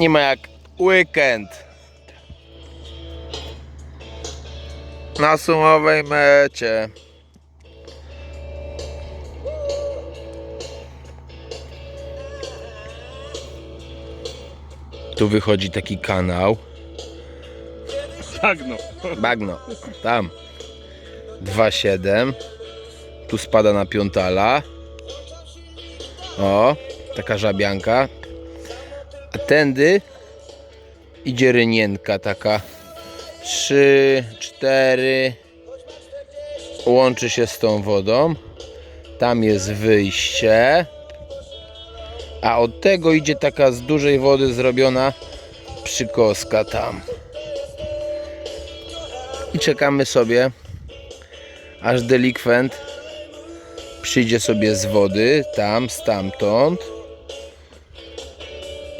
Nie ma jak weekend. Na sumowej mecie. Tu wychodzi taki kanał. Bagno. Bagno. Tam. 2,7. Tu spada na piątala. O, taka żabianka. A tędy idzie rynienka taka. 3, 4. Łączy się z tą wodą. Tam jest wyjście. A od tego idzie taka z dużej wody zrobiona przykoska tam. I czekamy sobie, aż delikwent przyjdzie sobie z wody, tam, stamtąd.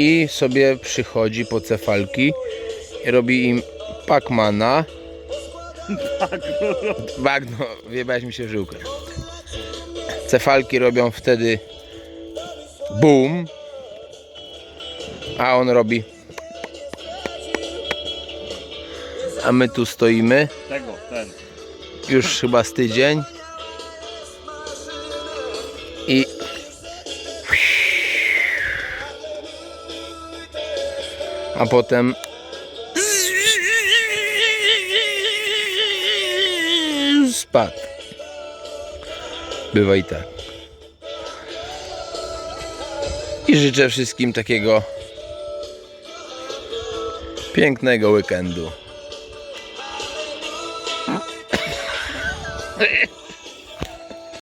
I sobie przychodzi po cefalki i robi im Pacmana. Bagno, wjebałeś mi się w żyłkę. Cefalki robią wtedy boom, a on robi a my tu stoimy Tego, ten. już chyba z tydzień i a potem spadł. Bywa i tak. I życzę wszystkim takiego pięknego weekendu